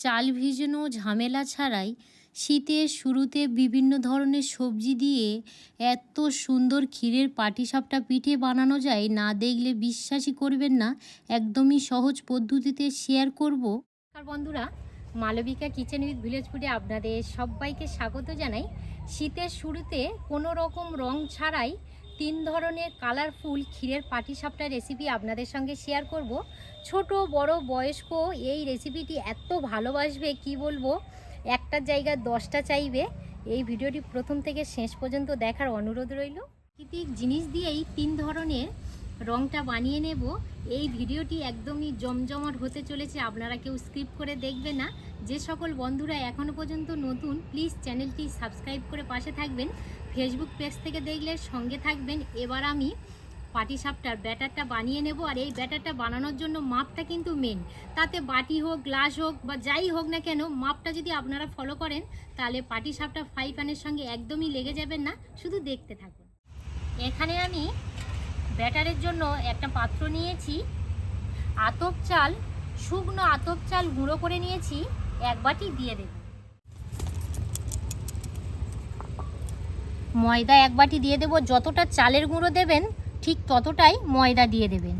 চাল ভিজানো ঝামেলা ছাড়াই শীতের শুরুতে বিভিন্ন ধরনের সবজি দিয়ে এত সুন্দর ক্ষীরের পাটিসাপটা পিঠে বানানো যায়, না দেখলে বিশ্বাসই করবেন না। একদমই সহজ পদ্ধতিতে শেয়ার করব। আর বন্ধুরা, মালবিকা কিচেন উইথ ভিলেজ ফুডে আপনাদের সবাইকে স্বাগত জানাই। শীতের শুরুতে কোনো রকম রং ছাড়াই তিন ধরনের কালারফুল ক্ষীরের পাটিসাপটা রেসিপি আপনাদের সঙ্গে শেয়ার করব। ছোট, বড়, বয়স্ক, এই রেসিপিটি এত ভালোবাসবে, কি বলব? একটার জায়গায় দশটা চাইবে। এই ভিডিওটি প্রথম থেকে শেষ পর্যন্ত দেখার অনুরোধ রইল। প্রাকৃতিক জিনিস দিয়েই তিন ধরনের রংটা বানিয়ে নেব। এই ভিডিওটি একদমই জমজমাট হতে চলেছে, আপনারা কেউ স্ক্রিপ্ট করে দেখবে না। যে সকল বন্ধুরা এখনও পর্যন্ত নতুন প্লিজ চ্যানেলটি সাবস্ক্রাইব করে পাশে থাকবেন। ফেসবুক পেজ থেকে দেখলে সঙ্গে থাকবেন। এবার আমি পাটিসাপটার ব্যাটারটা বানিয়ে নেব, আর এই ব্যাটারটা বানানোর জন্য মাপটা কিন্তু মেন তাতে বাটি হোক, গ্লাস হোক, বা যাই হোক না কেন, মাপটা যদি আপনারা ফলো করেন, তাহলে পাটিসাপটা ফ্রাই প্যানের সঙ্গে একদমই লেগে যাবেন না। শুধু দেখতে থাকুন। এখানে আমি ব্যাটারের জন্য একটা পাত্র নিয়েছি। আতপ চাল, শুকনো আতপ চাল গুঁড়ো করে নিয়েছি, এক বাটি দিয়ে দেব। ময়দা এক বাটি দিয়ে দেব, যতটা চালের গুঁড়ো দেবেন, ঠিক ততটাই ময়দা দিয়ে দেবেন।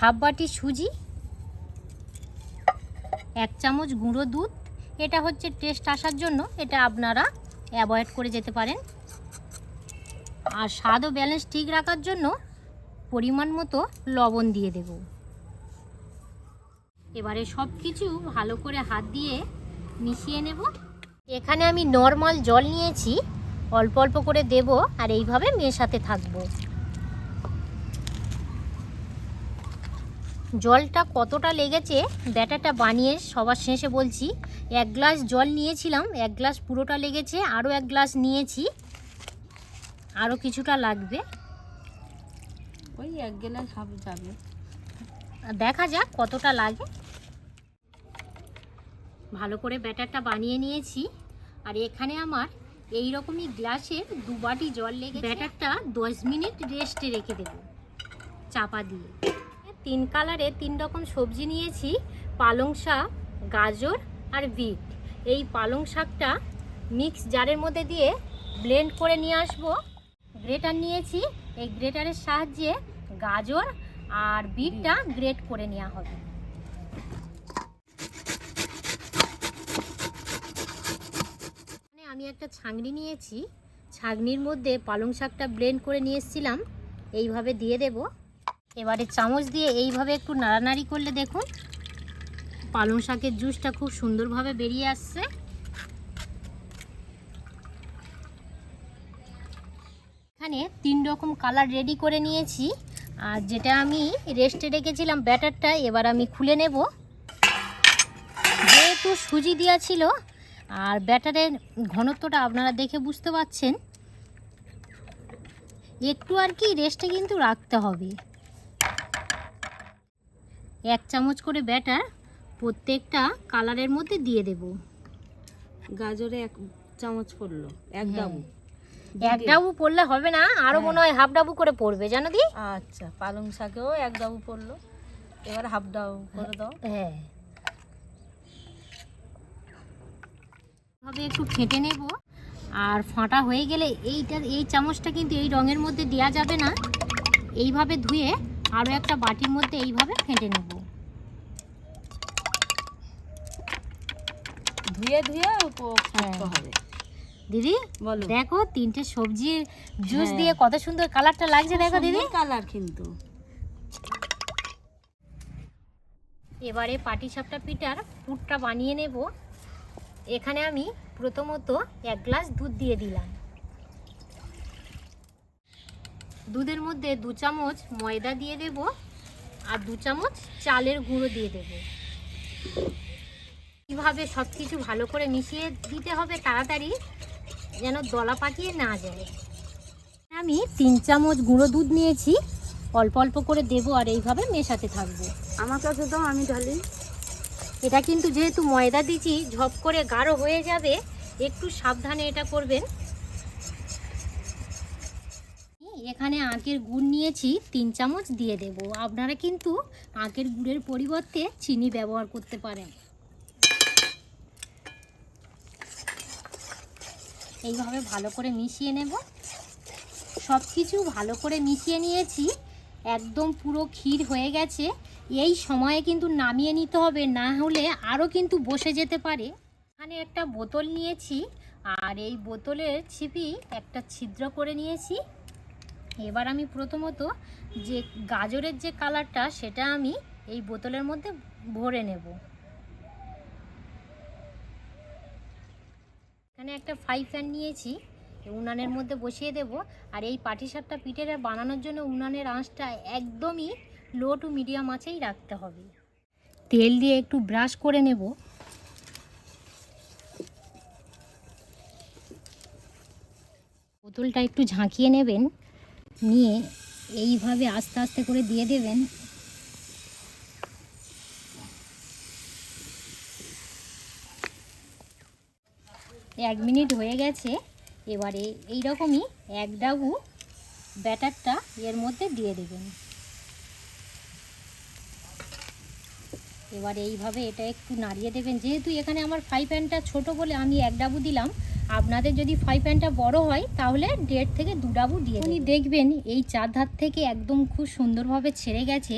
হাফ বাটি সুজি, এক চামচ গুঁড়ো দুধ, এটা হচ্ছে টেস্ট আসার জন্য, এটা আপনারা অ্যাভয়েড করে যেতে পারেন। আর স্বাদ ও ব্যালেন্স ঠিক রাখার জন্য পরিমাণ মতো লবণ দিয়ে দেব। এবারে সব কিছু ভালো করে হাত দিয়ে মিশিয়ে নেব। এখানে আমি নর্মাল জল নিয়েছি, অল্প অল্প করে দেব আর এইভাবে মেশাতে থাকব। জলটা কতটা লেগেছে ব্যাটারটা বানিয়ে সবার শেষে বলছি, এক গ্লাস জল নিয়েছিলাম, এক গ্লাস পুরোটা লেগেছে, আরও এক গ্লাস নিয়েছি। আরও কিছুটা লাগবে। ওই এক গ্লাস হাফ যাবে। দেখা যাক কতটা লাগে। ভালো করে ব্যাটারটা বানিয়ে নিয়েছি। আর এখানে আমার এই রকমই গ্লাসের দু বাটি জল লেগে ব্যাটারটা দশ মিনিট রেস্টে রেখে দেব। চাপা দিয়ে। তিন কালারে তিন রকম সবজি নিয়েছি। পালং শাক গাজর আর বিট। এই পালং শাকটা মিক্স জারের মধ্যে দিয়ে ব্লেন্ড করে নিয়ে আসব। গ্রেটার নিয়েছি। এই গ্রেটারের সাহায্যে গাজর আর বিটটা গ্রেট করে নেওয়া হবে। আমি একটা ছাঁকনি নিয়েছি। ছাঁকনির মধ্যে পালং শাকটা ব্লেন্ড করে নিয়ে এসেছিলাম। এইভাবে দিয়ে দেব। এবারে চামচ দিয়ে এইভাবে একটু নাড়ানাড়ি করলে দেখুন, পালং শাকের জুসটা খুব সুন্দরভাবে বেরিয়ে আসছে। এখানে তিন রকম কালার রেডি করে নিয়েছি। আর যেটা আমি রেস্টে রেখেছিলাম ব্যাটারটা এবার আমি খুলে নেব। যেহেতু সুজি দেওয়া ছিল আর ব্যাটারের ঘনত্বটা আপনারা দেখে বুঝতে পারছেন একটু আর কি রেস্টে কিন্তু রাখতে হবে। এক চামচ করে ব্যাটার প্রত্যেকটা কালারের মধ্যে দিয়ে দেব। গাজরে এক চামচ পড়ল এক হ্যাঁ। ডাবু এক ডাবু পড়লে হবে না আরও মনে হয় হাফ ডাবু করে পড়বে জানো দি আচ্ছা পালং শাকেও এক ডাবু পড়ল। এবার হাফ ডাবু করে দাও। হ্যাঁ। ভাবে একটু ফেটে নেব আর ফাটা হয়ে গেলে এইটা এই চামচটা কিন্তু এই রঙের মধ্যে দেওয়া যাবে না। এইভাবে ধুয়ে আরও একটা বাটির মধ্যে এইভাবে ফেটে নেব। ধুয়ে ধুয়ে হ্যাঁ। হবে। দিদি বলো। দেখো তিনটে সবজির জুস হ্যাঁ। দিয়ে কত সুন্দর কালারটা লাগছে দেখো দিদি। কালার কিন্তু। এবারে পাটিসাপটা পিঠার পুরটা বানিয়ে নেব। এখানে আমি প্রথমত এক গ্লাস দুধ দিয়ে দিলাম। দুধের মধ্যে দু চামচ ময়দা দিয়ে দেব আর দু চামচ চালের গুঁড়ো দিয়ে দেব। কীভাবে সব কিছু ভালো করে মিশিয়ে দিতে হবে তাড়াতাড়ি যেন দলা পাকিয়ে না যায়। আমি তিন চামচ গুঁড়ো দুধ নিয়েছি অল্প অল্প করে দেবো আর এইভাবে মেশাতে থাকব। আমার কাছে তো আমি ঢালি। এটা কিন্তু যেহেতু ময়দা দিচ্ছি ঝপ করে গাঢ় হয়ে যাবে একটু সাবধানে এটা করবেন। এখানে আখের গুড় নিয়েছি তিন চামচ দিয়ে দেব। আপনারা কিন্তু আখের গুড়ের পরিবর্তে চিনি ব্যবহার করতে পারেন। এইভাবে ভালো করে মিশিয়ে নেব। সব কিছু ভালো করে মিশিয়ে নিয়েছি। একদম পুরো ক্ষীর হয়ে গেছে। এই সময়ে কিন্তু নামিয়ে নিতে হবে, না হলে আরও কিন্তু বসে যেতে পারে। এখানে একটা বোতল নিয়েছি, আর এই বোতলের ছিপি একটা ছিদ্র করে নিয়েছি। এবার আমি প্রথমত যে গাজরের যে কালারটা, সেটা আমি এই বোতলের মধ্যে ভরে নেব। এখানে একটা ফ্রাই প্যান নিয়েছি উনানের মধ্যে বসিয়ে দেব। আর এই পাটিসাপটা পিঠের বানানোর জন্য উনানের আঁচটা একদমই লো টু মিডিয়াম আঁচেই রাখতে হবে। তেল দিয়ে একটু ব্রাশ করে নেব। বোতলটা একটু ঝাঁকিয়ে নেবেন, নিয়ে এইভাবে আস্তে আস্তে করে দিয়ে দেবেন। এক মিনিট হয়ে গেছে। এবারে এই রকমই এক ডাবু ব্যাটারটা এর মধ্যে দিয়ে দেবেন। এবার এইভাবে এটা একটু নাড়িয়ে দেবেন। যেহেতু এখানে আমার ফ্রাই প্যানটা ছোটো বলে আমি এক ডাবু দিলাম আপনাদের যদি ফ্রাই প্যানটা বড় হয় তাহলে দেড় থেকে দু ডাবু দিয়ে উনি দেখবেন এই চার ধার থেকে একদম খুব সুন্দরভাবে ছেড়ে গেছে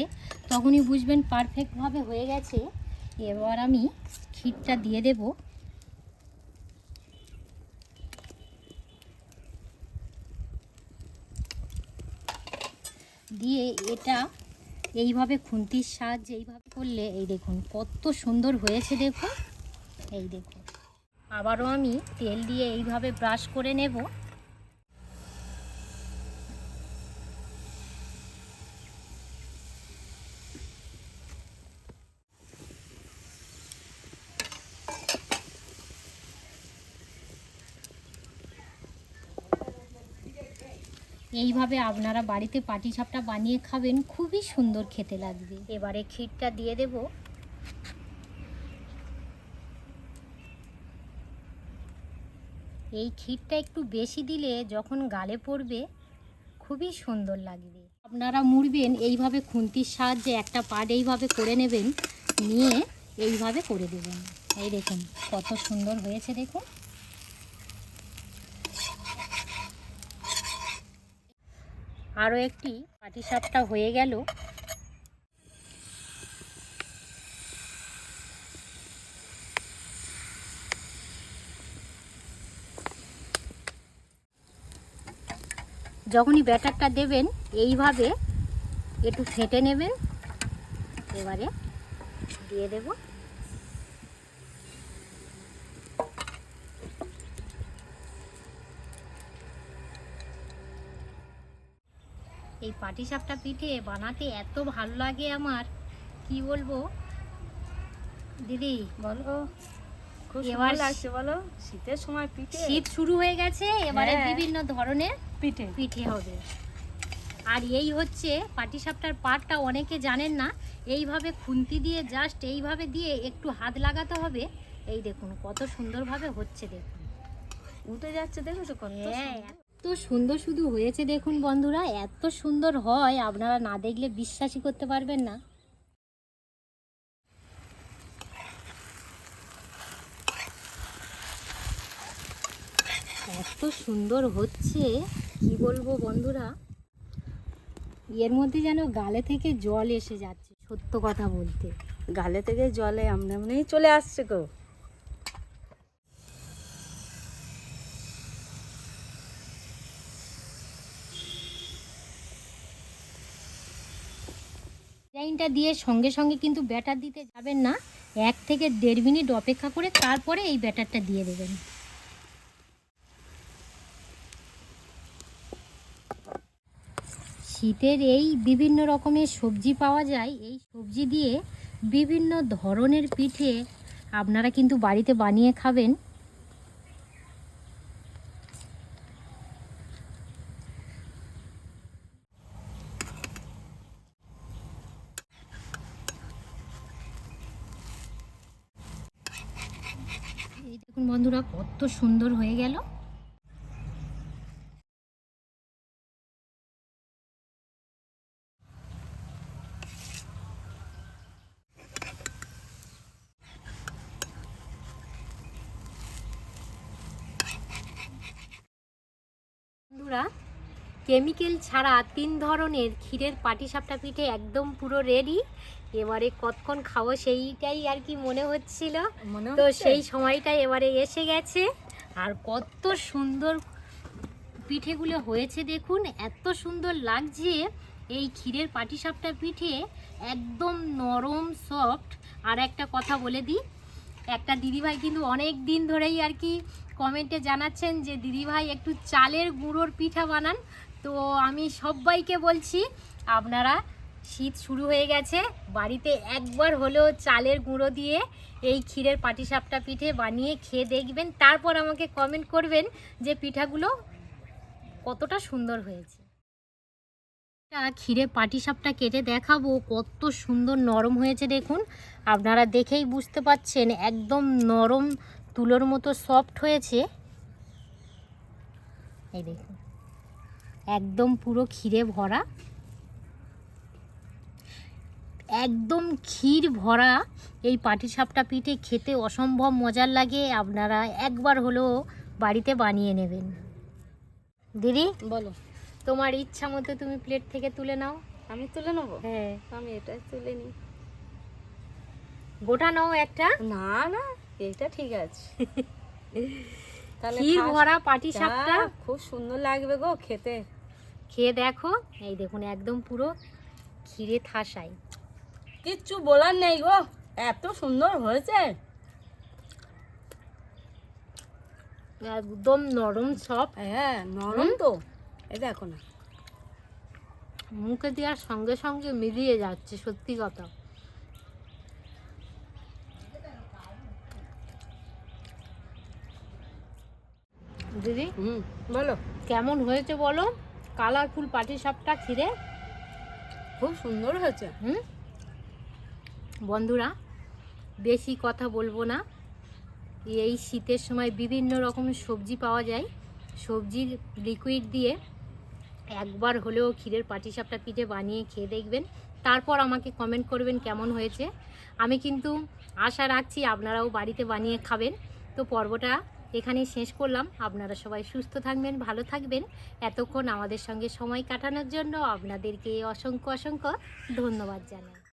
তখনই বুঝবেন পারফেক্টভাবে হয়ে গেছে। এবার আমি ক্ষীরটা দিয়ে দেবো। দিয়ে এটা এইভাবে খুন্তির সাহায্যে এইভাবে করলে, এই দেখুন কত সুন্দর হয়েছে দেখুন। এই দেখুন। আবারও আমি তেল দিয়ে এইভাবে ব্রাশ করে নেব। এইভাবে আপনারা বাড়িতে পাটিসাপটা বানিয়ে খাবেন খুবই সুন্দর খেতে লাগবে। এবারে ক্ষীরটা দিয়ে দেব। এই ক্ষীরটা একটু বেশি দিলে যখন গালে পড়বে খুবই সুন্দর লাগবে। আপনারা মুড়বেন এইভাবে খুন্তির সাহায্যে একটা পাট এইভাবে করে নেবেন নিয়ে এইভাবে করে দেবেন। এই দেখুন কত সুন্দর হয়েছে দেখুন। আরও একটি পাটিসাপটা হয়ে গেল। যখনই ব্যাটারটা দেবেন, এইভাবে একটু ফেটে নেবেন। এবারে দিয়ে দেব। এই পাটিসাপটা পিঠে বানাতে এত ভালো লাগে আমার। কি বলব? দিদি বলো। এবার লাগছে বলো। শীতের সময় পিঠে। শীত শুরু হয়ে গেছে এবারে হ্যাঁ। বিভিন্ন ধরনের পিঠে। পিঠে হবে। আর এই হচ্ছে পাটিসাপটার পাটটা অনেকে জানেন না। এইভাবে খুন্তি দিয়ে জাস্ট এইভাবে দিয়ে একটু হাত লাগাতে হবে। এই দেখুন কত সুন্দরভাবে হচ্ছে দেখুন। উঠে যাচ্ছে দেখেছ কত হ্যাঁ সুন্দর। শুধু হয়েছে দেখুন বন্ধুরা, এত সুন্দর হয়, আপনারা না দেখলে বিশ্বাসই করতে পারবেন না। এত সুন্দর হচ্ছে, কি বলব বন্ধুরা? এর মধ্যে যেন গালে থেকে জল এসে যাচ্ছে, সত্য কথা বলতে। গালে থেকে জলে আমনে আমনেই চলে আসছে গো। ডিজাইনটা দিয়ে সঙ্গে সঙ্গে কিন্তু ব্যাটার দিতে যাবেন না। এক থেকে দেড় মিনিট অপেক্ষা করে তারপরে এই ব্যাটারটা দিয়ে দেবেন। শীতের এই বিভিন্ন রকমের সবজি পাওয়া যায়। এই সবজি দিয়ে বিভিন্ন ধরনের পিঠে আপনারা কিন্তু বাড়িতে বানিয়ে খাবেন। কত সুন্দর হয়ে গেল। বন্ধুরা কেমিক্যাল ছাড়া তিন ধরনের ক্ষীরের পাটিসাপটা পিঠে একদম পুরো রেডি এবারে কতক্ষণ খাব সেইটাই আর কি মনে হচ্ছিল। তো সেই সময়টা এবারে এসে গেছে। আর কত সুন্দর পিঠেগুলো হয়েছে দেখুন এত সুন্দর লাগছে। এই ক্ষীরের পাটিসাপটা পিঠে একদম নরম সফট আর একটা কথা বলে দিই একটা দিদিভাই কিন্তু অনেক দিন ধরেই আর কি কমেন্টে জানাচ্ছেন যে দিদিভাই একটু চালের গুঁড়োর পিঠা বানান। তো আমি সবাইকে বলছি আপনারা শীত শুরু হয়ে গেছে। বাড়িতে একবার হলেও চালের গুঁড়ো দিয়ে এই ক্ষীরের পাটিসাপটা পিঠে বানিয়ে খেয়ে দেখবেন। তারপর আমাকে কমেন্ট করবেন যে পিঠাগুলো কতটা সুন্দর হয়েছে। ক্ষীরে পাটিসাপটা কেটে দেখাবো, কত সুন্দর নরম হয়েছে দেখুন। আপনারা দেখেই বুঝতে পাচ্ছেন, একদম নরম তুলোর মতো সফট হয়েছে। এই দেখুন, একদম পুরো ক্ষীরে ভরা। একদম ক্ষীর ভরা এই পাটিসাপটা পিঠে খেতে অসম্ভব মজার লাগে। আপনারা একবার হলেও বাড়িতে বানিয়ে নেবেন। দিদি বলো। তোমার ইচ্ছা মতো তুমি প্লেট থেকে তুলে নাও। আমি তুলে নেব? হ্যাঁ। আমি এটাই তুলে নিই। গোটা নাও একটা। না না এটা ঠিক আছে। ক্ষীর ভরা পাটিসাপটা। যা, খুব সুন্দর লাগবে গো খেতে। খেয়ে দেখো। এই দেখুন একদম পুরো ক্ষীরে থাসাই। কিচ্ছু বলার নেই গো। এত সুন্দর হয়েছে। একদম নরম সব। হ্যাঁ নরম তো। এই দেখো না। মুখে দেওয়ার সঙ্গে সঙ্গে মিলিয়ে যাচ্ছে সত্যি কথা। দিদি হুম বলো। কেমন হয়েছে বলো? কালারফুল পাটিসাপটা খিরে খুব সুন্দর হয়েছে। হুম? বন্ধুরা, বেশি কথা বলব না। এই শীতের সময় বিভিন্ন রকম সবজি পাওয়া যায়। সবজির লিকুইড দিয়ে একবার হলেও ক্ষীরের পাটিসাপটা পিঠে বানিয়ে খেয়ে দেখবেন। তারপর আমাকে কমেন্ট করবেন কেমন হয়েছে। আমি কিন্তু আশা রাখছি আপনারাও বাড়িতে বানিয়ে খাবেন। তো পর্বটা এখানেই শেষ করলাম। আপনারা সবাই সুস্থ থাকবেন, ভালো থাকবেন। এতক্ষণ আমাদের সঙ্গে সময় কাটানোর জন্য আপনাদেরকে অসংখ্য অসংখ্য ধন্যবাদ জানাই।